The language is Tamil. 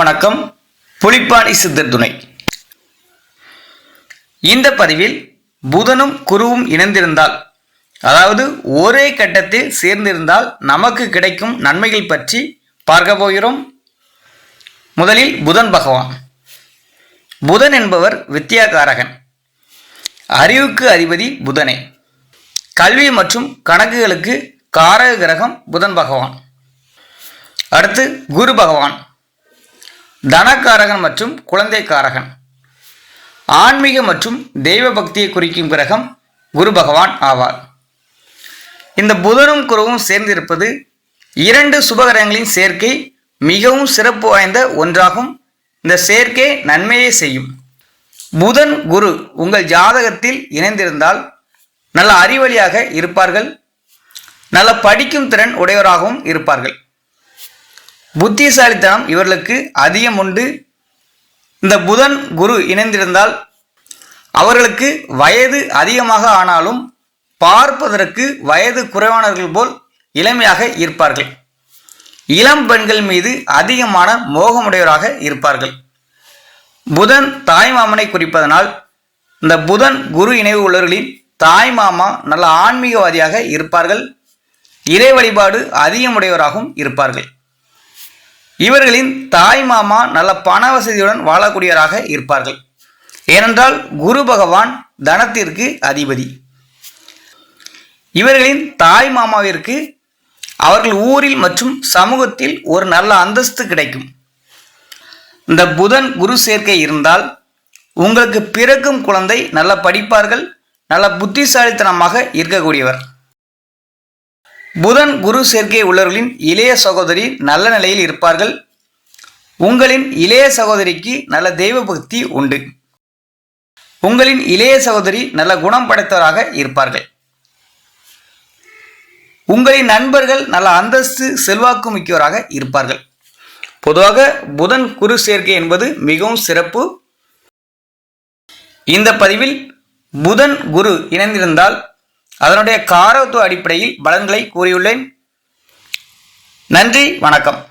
வணக்கம். புலிப்பாணி சித்தர் துணை. இந்த பதிவில் புதனும் குருவும் இணைந்திருந்தால் அதாவது ஒரே கட்டத்தில் சேர்ந்திருந்தால் நமக்கு கிடைக்கும் நன்மைகள் பற்றி பார்க்க போகிறோம். முதலில் புதன் பகவான். புதன் என்பவர் வித்யாகாரகன் அறிவுக்கு அதிபதி புதனே. கல்வி மற்றும் கணக்குகளுக்கு காரக கிரகம் புதன் பகவான். அடுத்து குரு பகவான். தனக்காரகன் மற்றும் குழந்தைக்காரகன். ஆன்மீக மற்றும் தெய்வ பக்தியை குறிக்கும் கிரகம் குரு பகவான் ஆவார். இந்த புதனும் குருவும் சேர்ந்திருப்பது இரண்டு சுபகிரகங்களின் சேர்க்கை மிகவும் சிறப்பு வாய்ந்த ஒன்றாகும். இந்த சேர்க்கை நன்மையே செய்யும். புதன் குரு உங்கள் ஜாதகத்தில் இணைந்திருந்தால் நல்ல அறிவழியாக இருப்பார்கள். நல்ல படிக்கும் திறன் உடையவராகவும் இருப்பார்கள். புத்திசாலித்தனம் இவர்களுக்கு அதிகம் உண்டு. இந்த புதன் குரு இணைந்திருந்தால் அவர்களுக்கு வயது அதிகமாக ஆனாலும் பார்ப்பதற்கு வயது குறைவானவர்கள் போல் இளமையாக இருப்பார்கள். இளம் பெண்கள் மீது அதிகமான மோகமுடையவராக இருப்பார்கள். புதன் தாய்மாமனை குறிப்பதனால் இந்த புதன் குரு இணைவு உள்ளவர்களின் தாய்மாமா நல்ல ஆன்மீகவாதியாக இருப்பார்கள். இறை வழிபாடு அதிகமுடையவராகவும் இருப்பார்கள். இவர்களின் தாய் மாமா நல்ல பண வசதியுடன் வாழக்கூடியவராக இருப்பார்கள். ஏனென்றால் குரு பகவான் தனத்திற்கு அதிபதி. இவர்களின் தாய் மாமாவிற்கு அவர்கள் ஊரில் மற்றும் சமூகத்தில் ஒரு நல்ல அந்தஸ்து கிடைக்கும். இந்த புதன் குரு சேர்க்கை இருந்தால் உங்களுக்கு பிறக்கும் குழந்தை நல்ல படிப்பார்கள் நல்ல புத்திசாலித்தனமாக இருக்கக்கூடியவர். புதன் குரு சேர்க்கை உள்ளவர்களின் இளைய சகோதரி நல்ல நிலையில் இருப்பார்கள். உங்களின் இளைய சகோதரிக்கு நல்ல தெய்வ பக்தி உண்டு. உங்களின் இளைய சகோதரி நல்ல குணம் படைத்தவராக இருப்பார்கள். உங்களின் நண்பர்கள் நல்ல அந்தஸ்து செல்வாக்கு மிக்கவராக இருப்பார்கள். பொதுவாக புதன் குரு சேர்க்கை என்பது மிகவும் சிறப்பு. இந்த பதிவில் புதன் குரு இணைந்திருந்தால் அதனுடைய காரத்துவ அடிப்படையில் பலன்களை கூறியுள்ளேன். நன்றி வணக்கம்.